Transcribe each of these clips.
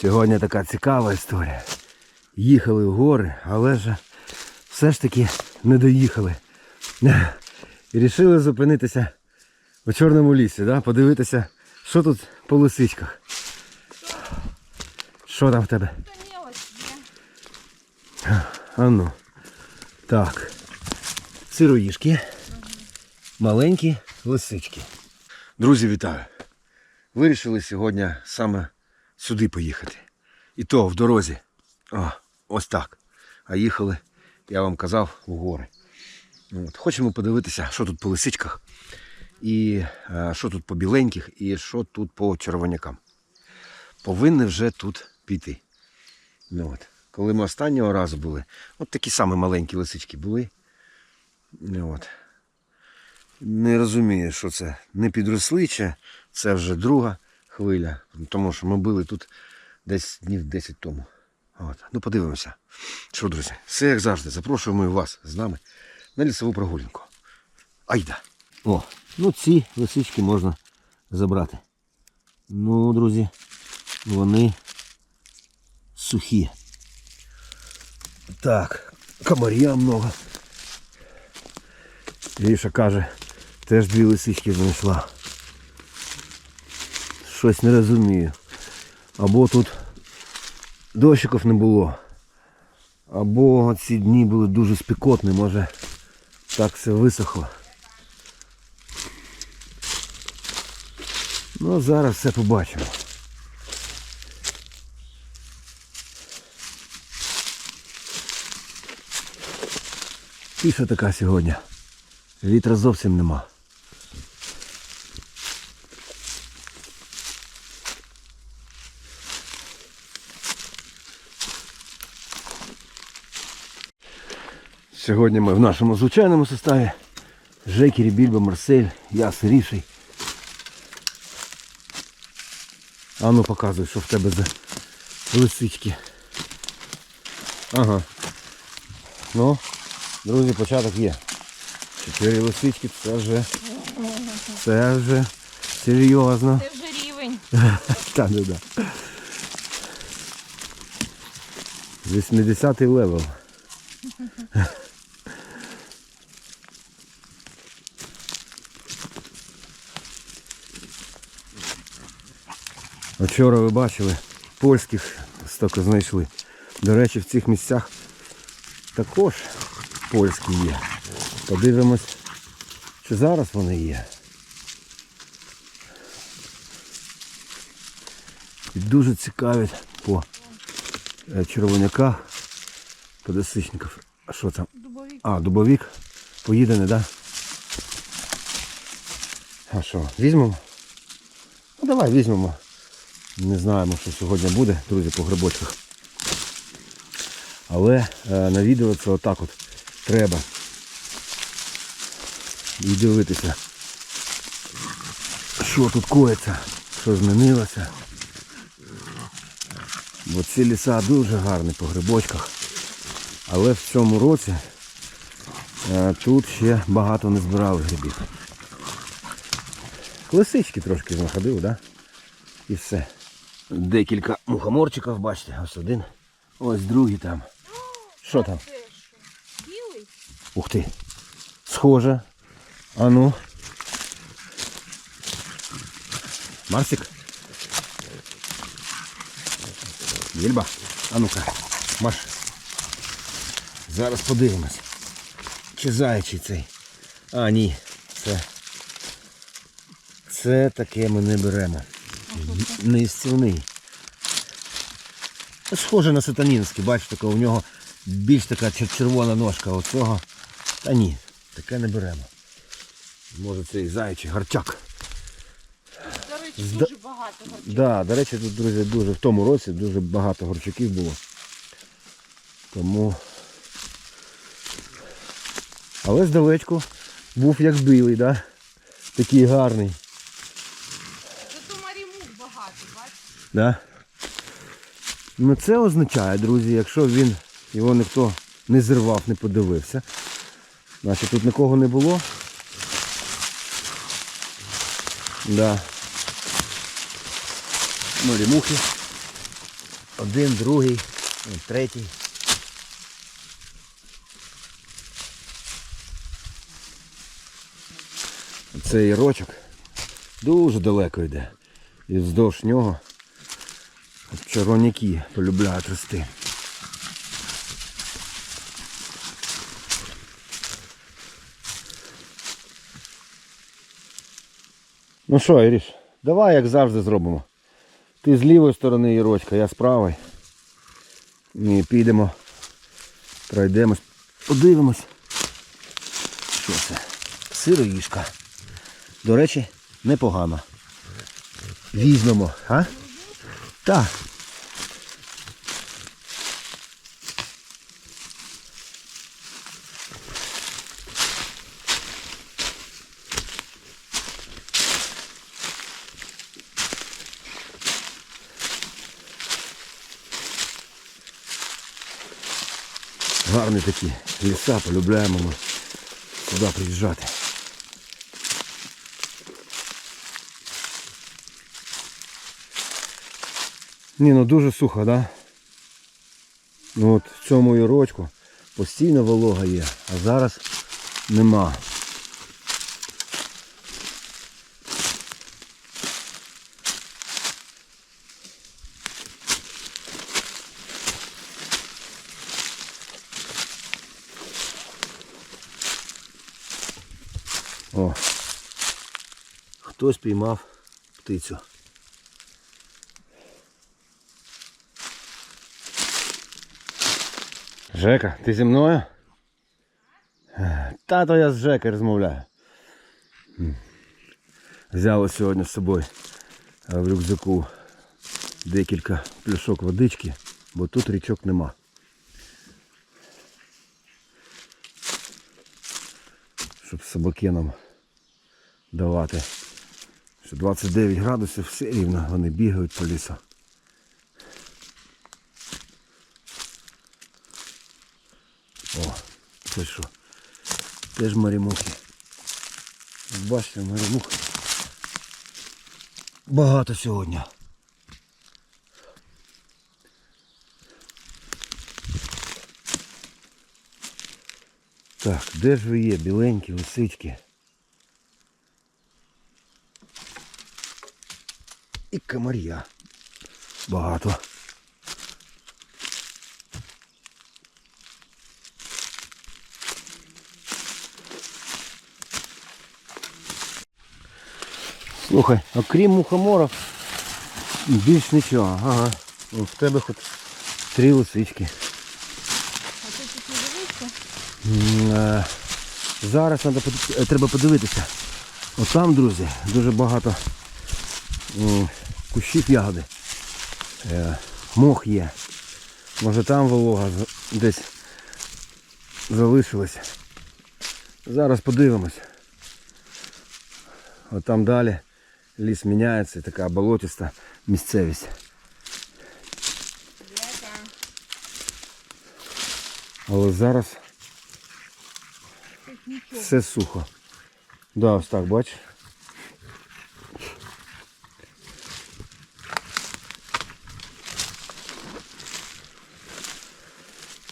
Сьогодні така цікава історія. Їхали в гори, але ж все ж таки не доїхали. І рішили зупинитися у Чорному лісі, да? подивитися, що тут по лисичках. Що там в тебе? Та ні, ось є. А ну. Так. Сироїшки. Маленькі лисички. Друзі, вітаю. Вирішили сьогодні саме сюди поїхати. І то в дорозі. О, ось так. А їхали, я вам казав, в гори. От. Хочемо подивитися, що тут по лисичках, і е, що тут по біленьких, і що тут по червонякам. Повинні вже тут піти. Ну, от. Коли ми останнього разу були, от такі самі маленькі лисички були. Ну, от. Не розумію, що це не підросли, чи це вже друга хвиля. Тому що ми були тут десь днів 10 тому. От. Ну, подивимося. Що, друзі, все як завжди. Запрошуємо вас з нами на лісову прогулянку. Айда. О, ну ці лисички можна забрати. Ну, друзі, вони сухі. Так, комаря много. Гріша каже, теж дві лисички знайшла. Щось не розумію. Або тут дощиків не було. Або ці дні були дуже спекотні, може так все висохло. Ну, зараз все побачимо. Тиша така сьогодні. Вітра зовсім нема. Сьогодні ми в нашому звичайному составі. Жекері, Більбо, Марсель, я сиріший. А ну показуй, що в тебе за лисички. Ага. Ну, друзі, початок є. Чотири лисички, це вже. Це вже серйозно. Це вже рівень. Так, да, да. 80 левел. Вчора ви бачили, польських стоки знайшли. До речі, в цих місцях також польські є. Подивимось, чи зараз вони є. І дуже цікавить по е, червоняках, по досичниках. А що там? Дубовик. А, дубовик. Поїдений, так? Да? А що, візьмемо? Ну давай візьмемо. Не знаємо, що сьогодні буде, друзі, по грибочках. Але е, на отак от треба. І дивитися, що тут коїться, що змінилося. Бо ці ліса дуже гарні по грибочках. Але в цьому році е, тут ще багато не збирали грибів. Лисички трошки знаходив, да? І все. Декілька мухоморчиків, бачите, ось один. Ось другий там. Що там? Білий? Ух ти. Схоже. А ну. Марсик. Єльба. А ну-ка. Маш. Зараз подивимось. Чи заячий цей? А, ні. Це. Це таке ми не беремо. Не. Схоже на сатанінський, бачите, у нього більш така червона ножка оцього. Та ні, таке не беремо. Може цей заячий гарчак. До речі, Зда- дуже багато горчів. Да, до речі, тут, друзі, дуже в тому році дуже багато горчаків було. Тому. Але здалечку був як білий, да? такий гарний. Да? Ну це означає, друзі, якщо він його ніхто не зірвав, не подивився. Значить тут нікого не було. Да. Морі мухи. Один, другий, третій. Цей рочок дуже далеко йде. І вздовж нього чаровники полюбляють рости. Ну що, Іріш, давай як завжди зробимо. Ти з лівої сторони Ірочка, я з правої. І підемо, пройдемось, подивимось. Що це? Сироїшка. До речі, непогано. Візьмемо, а? Так. Гарні такі ліса, полюбляємо ми сюди приїжджати. Ні, ну дуже сухо, да? Ну от в цьому і рочку постійно волога є, а зараз нема. О, хтось піймав птицю. Жека, ти зі мною? Тато я з Жекою розмовляю. Взяли сьогодні з собою е, в рюкзаку декілька пляшок водички, бо тут річок нема. Щоб собакенам давати. Що 29 градусів все рівно вони бігають по лісу. О, це що? Теж марімухи. Бачите, марімух. Багато сьогодні. Так, де ж ви є, біленькі, лисички? І комар'я. Багато. Слухай, окрім мухоморів, більш нічого. Ага. О, В тебе хоч три лисички. А ти тут не дивишся? Е, Зараз треба, треба подивитися. Отам, друзі, дуже багато кущів ягоди. Е, Мох є. Може там волога десь залишилась. Зараз подивимось. Отам далі ліс міняється, така болотиста місцевість. Але зараз Все сухо. Да, ось так, бач.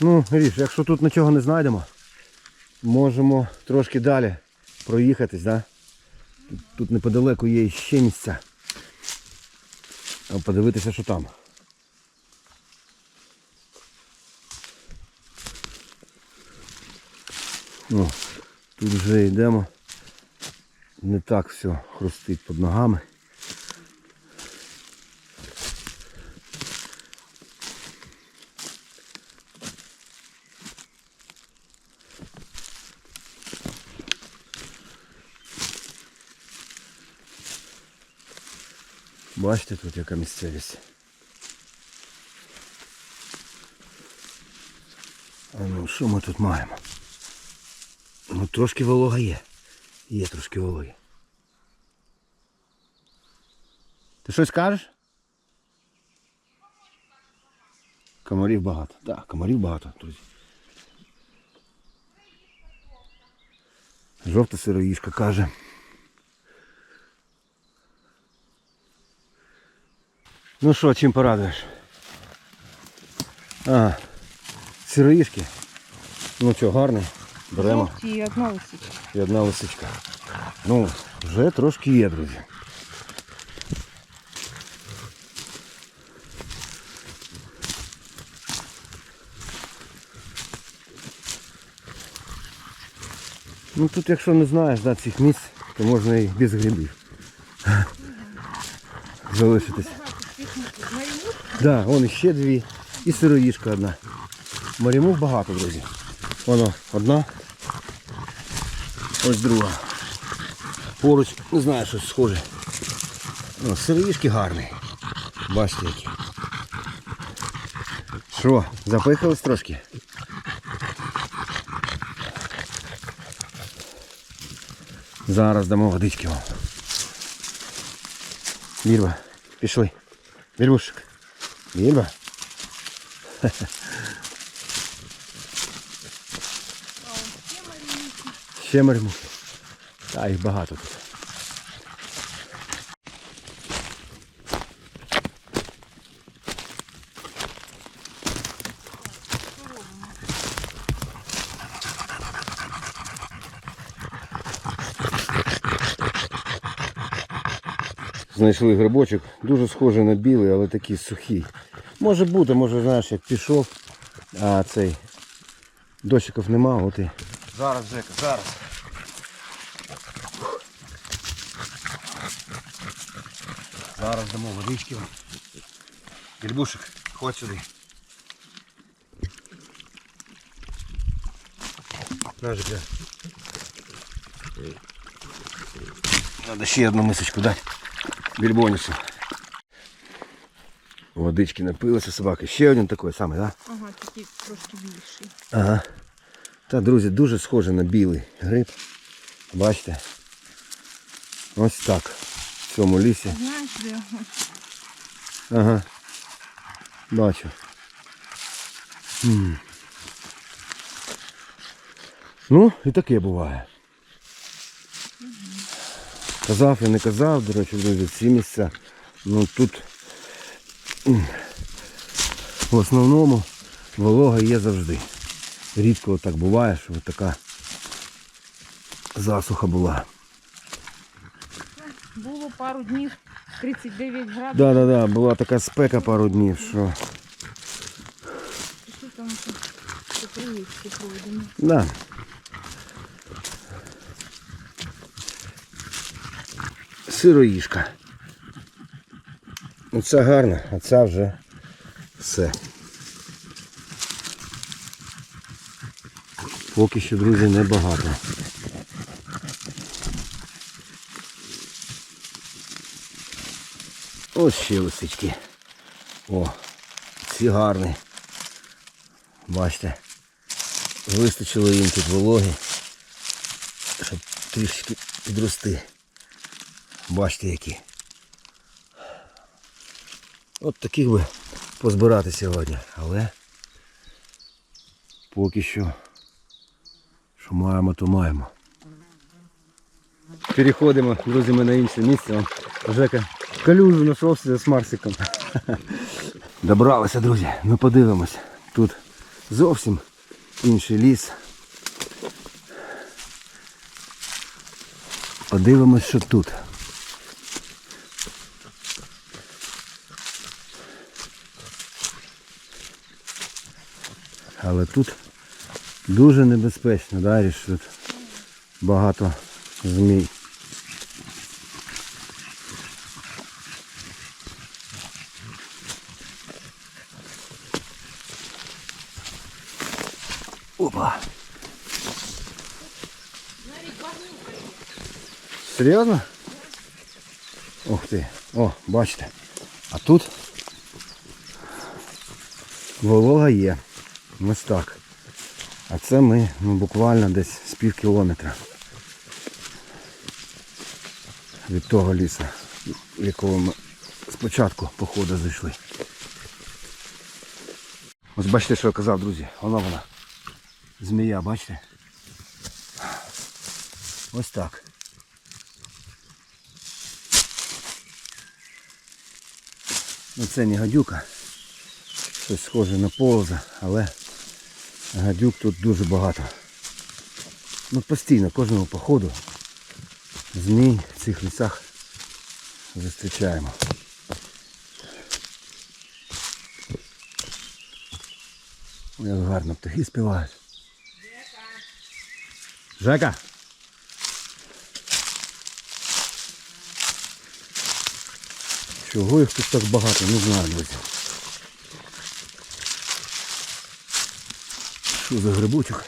Ну, Ріш, якщо тут нічого не знайдемо, можемо трошки далі проїхатись, да? Тут, неподалеку є ще місця. А подивитися, що там. Ну, тут вже йдемо. Не так все хрустить під ногами. Бачите тут яка місцевість. А ну що ми тут маємо? Ну трошки волога є. Є трошки вологи. Ти щось кажеш? Комарів багато. Так, комарів багато, друзі. Жовта сироїшка каже. Ну що, чим порадуєш? Ага. Сироїшки. Ну що, гарний. Беремо. І одна лисичка. І одна лисичка. Ну, вже трошки є, друзі. Ну тут, якщо не знаєш да, цих місць, то можна і без грибів. Залишитись. Да, вон ще дві. І сироїшка одна. Марімух багато, друзі. Воно одна. Ось друга. Поруч, не знаю, щось схоже. О, сироїшки гарні. Бачите які. Що, запихались трошки? Зараз дамо водички вам. Вірва, пішли. Вірвушек. mi? Ще мармухи. Та їх багато тут. Знайшли грибочок, дуже схожий на білий, але такий сухий. Може бути, може знаєш, як пішов, а цей дощиків нема, от і. Зараз, Жека, зараз. Зараз дамо водички. Грибушек, ходь сюди. На. Надо ще одну мисочку дати. Більбонісу. Водички напилися собаки. Ще один такий самий, так? Да? Ага, такий трошки більший. Ага. Та, друзі, дуже схоже на білий гриб. Бачите? Ось так. В цьому лісі. Знаєш, де? Ага. Бачу. М. Ну, і таке буває. Казав і не казав, до речі, друзі, ці місця. Ну тут в основному волога є завжди. Рідко так буває, що така засуха була. Було пару днів 39 градусів. Да, да, да, була така спека пару днів, що. Пішли там пройдемо. Да. Сироїшка. Оця гарна, а ця вже все. Поки що, друзі, небагато. Ось ще лисички. О, ці гарні. Бачите. Вистачило їм тут вологи, щоб трішки підрости. Бачите які. От таких би позбирати сьогодні, але поки що, що маємо, то маємо. Переходимо, друзі, ми на інше місце. Жека калюжу знайшовся з Марсиком. Добралися, друзі, ми подивимось. Тут зовсім інший ліс. Подивимось, що тут. Але тут дуже небезпечно, да, Ріш, тут багато змій. Опа. Серйозно? Ух ти. О, бачите. А тут волога є. Ось так. А це ми ну, буквально десь з пів кілометра від того лісу, якого ми спочатку походу зайшли. Ось бачите, що я казав, друзі. Вона вона. Змія, бачите? Ось так. Ну це не гадюка. щось схоже на полоза, але гадюк тут дуже багато. Ну постійно, кожного походу змій в цих лісах зустрічаємо. Як гарно птахи співають. Жека! Чого їх тут так багато, не знаю, друзі. Що за грибочок?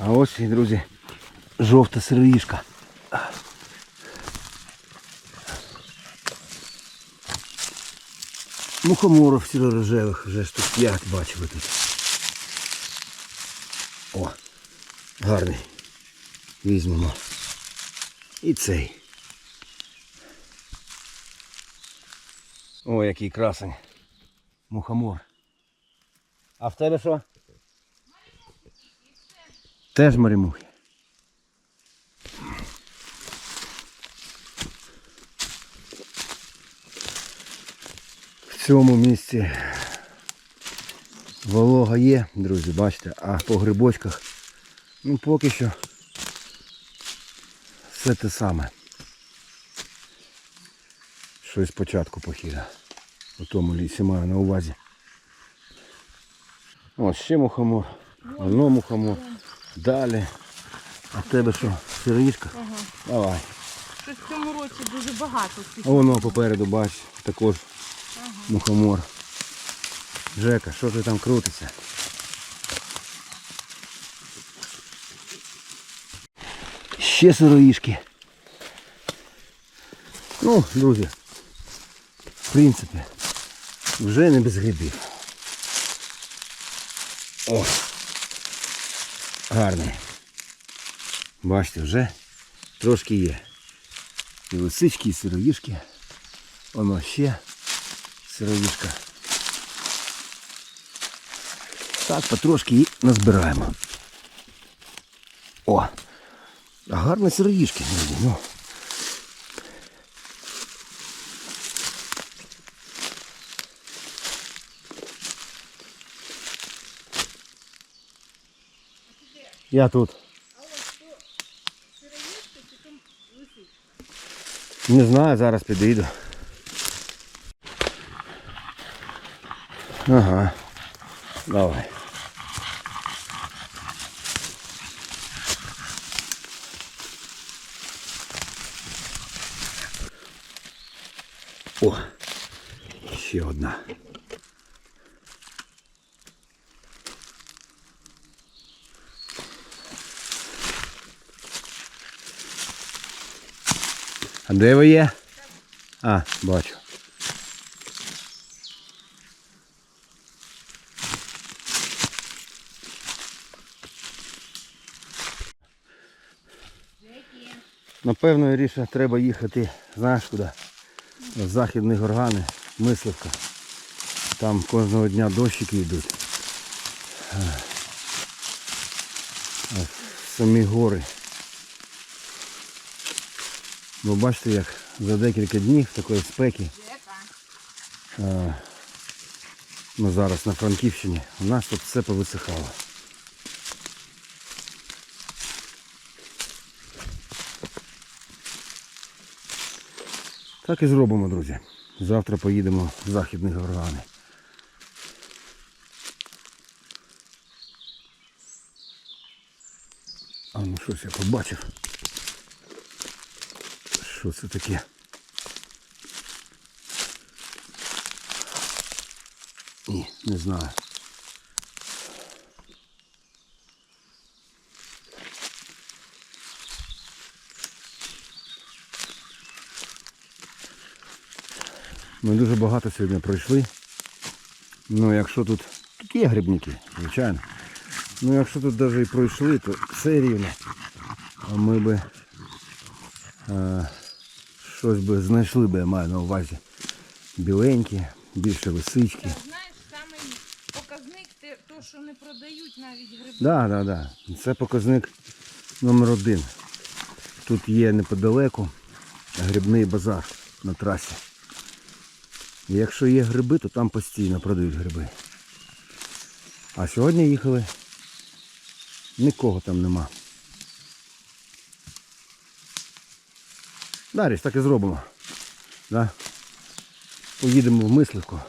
А ось, друзі, жовта сироїшка. Мухоморов сіро-рожевих, вже ж тут п'ять бачили тут. О, гарний. Візьмемо. І цей. О, який красень. Мухомор. А в тебе що? Теж маримухи. В цьому місці волога є, друзі, бачите, а по грибочках, ну поки що все те саме. Щось спочатку похіда. У тому лісі маю на увазі. Ось ще мухомор. Воно мухомор. Далі. А тебе що? Сироїшка? Ага. Давай. Щось в цьому році дуже багато. А воно попереду, бач, також мухомор. Жека, що ти там крутиться? Ще сироїшки. Ну, друзі, в принципі, вже не без грибів. О! Гарний. Бачите, вже трошки є. І лисички, і сироїшки. Воно ще сироїшка. Так, потрошки і назбираємо. О! Гарні сироїшки, друзі, ну. Я тут. Не знаю, зараз підійду. Ага. Давай. О, ще одна. Де ви є? А, бачу. Напевно, Іріша, треба їхати, знаєш куди? В західні горгани, мисливка. Там кожного дня дощики йдуть. Самі гори. Ну бачите, як за декілька днів такої спеки. А, ну зараз на Франківщині. У нас тут все повисихало. Так і зробимо, друзі. Завтра поїдемо в західні горгани. А ну щось я побачив. Що це таке? Ні, не знаю. Ми дуже багато сьогодні пройшли. Ну якщо тут... Тут є грибники, звичайно. Ну якщо тут навіть і пройшли, то все рівно. А ми би е, щось би знайшли би, я маю на увазі. Біленькі, більше лисички. Це, знаєш, самий показник те, то, що не продають навіть гриби. Да, да, да. Це показник номер один. Тут є неподалеку грибний базар на трасі. І якщо є гриби, то там постійно продають гриби. А сьогодні їхали, нікого там нема. Даріш, так і зробимо. Да? Поїдемо в мисливку.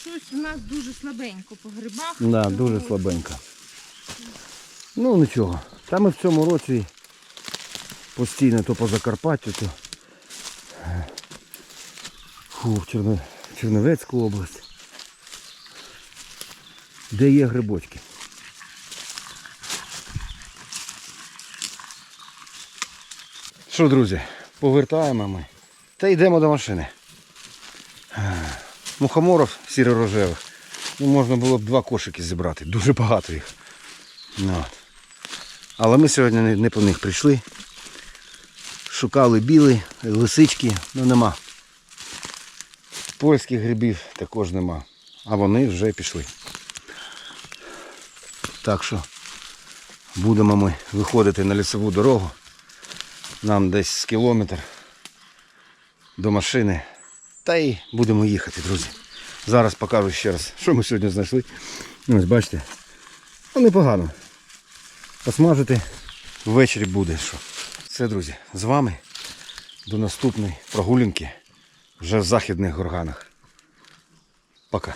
Щось у нас дуже слабенько по грибах. Да, дуже слабенько. Ну нічого. Та ми в цьому році постійно то по Закарпаттю, то е, фу, в Черне... Чернівецьку область. Де є грибочки. Що, друзі, повертаємо ми. Та йдемо до машини. Е, Мухоморов сіро-рожевих. Ну, можна було б два кошики зібрати. Дуже багато їх. Ну, от. Але ми сьогодні не, по них прийшли. Шукали білий, лисички, ну нема. Польських грибів також нема. А вони вже пішли. Так що будемо ми виходити на лісову дорогу. Нам десь кілометр до машини. Та й будемо їхати, друзі. Зараз покажу ще раз, що ми сьогодні знайшли. Ось бачите. Ну непогано. Посмажити ввечері буде що. Все, друзі, з вами до наступної прогулянки вже в західних горганах. Пока.